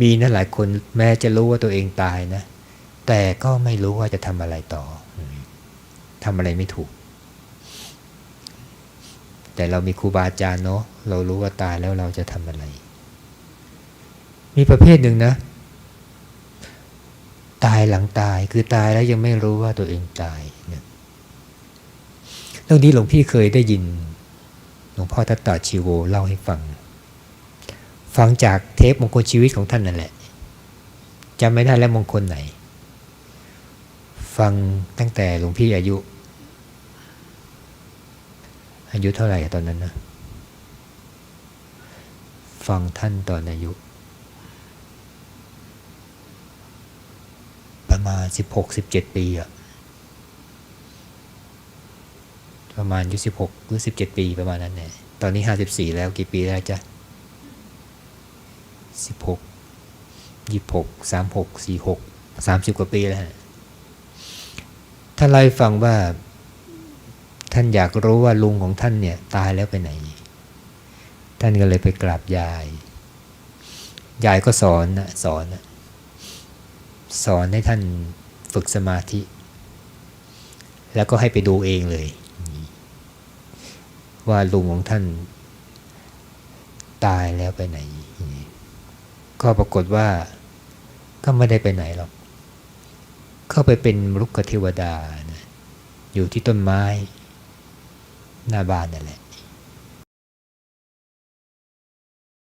มีนะหลายคนแม้จะรู้ว่าตัวเองตายนะ แต่ก็ไม่รู้ว่าจะทำอะไรต่อทำอะไรไม่ถูก แต่เรามีครูบาอาจารย์เนาะเรารู้ว่าตายแล้วเราจะทำอะไร มีประเภทหนึ่งนะ ตายหลังตายคือตายแล้วยังไม่รู้ว่าตัวเองตายเนี่ยเรื่องนี้หลวงพี่เคยได้ยิน หลวงพ่อทัตตาชีโวเล่าให้ฟัง ฟังจากเทปมงคลชีวิตของท่านนั่นแหละจำไม่ได้แล้วมงคลไหน ฟังตั้งแต่หลวงพี่อายุ อายุเท่าไหร่ตอนนั้นนะ ฟังท่านตอนอายุ ประมาณสิบหกสิบเจ็ดปีอะประมาณอายุสิบหกหรือสิบเจ็ดปีประมาณนั้นแหละตอนนี้ห้าสิบสี่แล้วกี่ปีแล้วจ๊ะ สิบหกยี่หกสามหกสี่หกสามสิบกว่าปีแล้วฮะท่านเล่าให้ฟังว่า ท่านอยากรู้ว่าลุงของท่านเนี่ย ตายแล้วไปไหน ท่านก็เลยไปกราบยาย ยายก็สอนนะสอนนะสอนให้ท่านฝึกสมาธิ แล้วก็ให้ไปดูเองเลย ว่าลุงของท่าน ตายแล้วไปไหน ก็ปรากฏว่าก็ไม่ได้ไปไหนหรอก เข้าไปเป็นลุกเทวดานะอยู่ที่ต้นไม้ หน้าบ้านนั่นแหละ